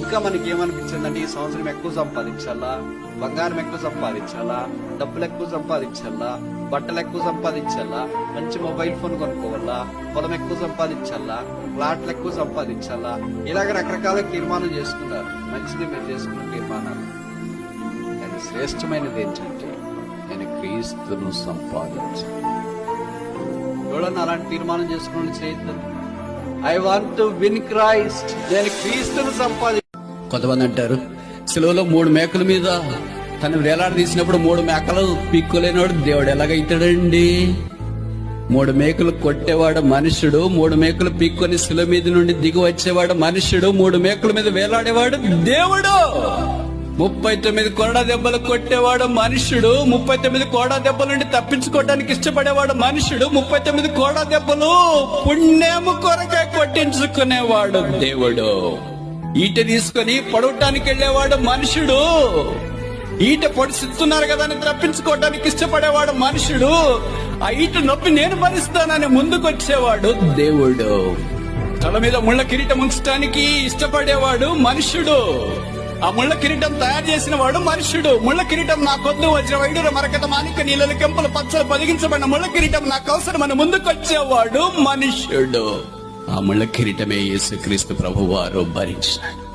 ఇంకా మనకి ఏమనిపించిందంటే ఈ సంవత్సరం ఎక్కువ సంపాదించాలా? బంగారం ఎక్కువ సంపాదించాలా? డబ్బులు ఎక్కువ సంపాదించాలా? బట్టలు ఎక్కువ సంపాదించాలా? మంచి మొబైల్ ఫోన్ కొనుక్కోవాలా? పొలం ఎక్కువ సంపాదించాలా? ప్లాట్లు ఎక్కువ సంపాదించాలా? ఇలాగ రకరకాల తీర్మానం చేసుకున్నారు మంచిది మీరు చేసుకున్న తీర్మానాలు. కానీ శ్రేష్టమైనది ఏంటంటే నేను క్రీస్తును సంపాదించాను ఎవడన్నా అలాంటి తీర్మానం చేసుకుని చేయొద్దు I want to win Christ నేను క్రీస్తును సంపాది కొంతమంది అంటారు. సెలవులో మూడు మేకల మీద తను వేలాడదీసినప్పుడు మూడు మేకలు పిక్కులేనివాడు దేవుడు ఎలాగైతాడండి? మూడు మేకలు కొట్టేవాడు మనుషుడు మూడు మేకలు పిక్కొని శిల మీద నుండి దిగి వచ్చేవాడు మనుషుడు మూడు మేకల మీద వేలాడేవాడు దేవుడు. ముప్పై తొమ్మిది కొరడా దెబ్బలు కొట్టేవాడు మనుషుడు ముప్పై తొమ్మిది కోడా దెబ్బల నుండి తప్పించుకోవడానికి ఇష్టపడేవాడు మనుషుడు ముప్పై తొమ్మిది కోడా దెబ్బలు పుణ్యము కొరకే కొట్టించుకునేవాడు దేవుడు. ఈట తీసుకొని పొడవటానికి వెళ్ళేవాడు మనుషుడు. ఈట పొడిసిస్తున్నారు కదా అని తప్పించుకోవడానికి ఇష్టపడేవాడు మనుషుడు. ఆ ఈట నొప్పి నేను భరిస్తానని ముందుకొచ్చేవాడు దేవుడు. తల మీద ముళ్ళ కిరీటం ఉంచడానికి ఇష్టపడేవాడు మనుషుడు. ఆ ముళ్ళ కిరీటం తయారు చేసిన వాడు మనుషుడు. ముళ్ళ కిరీటం నా కొద్దు వచ్చిన వైడూర మరకత మానిక నీళ్ళ కెంపలు పచ్చలు పొదిగించబడిన ముళ్ళ కిరీటం నాకు అవసరం అని ముందుకొచ్చేవాడు మనుషుడు. ఆ ముళ్ళ కిరీటమే యేసుక్రీస్తు ప్రభు వారు భరించాడు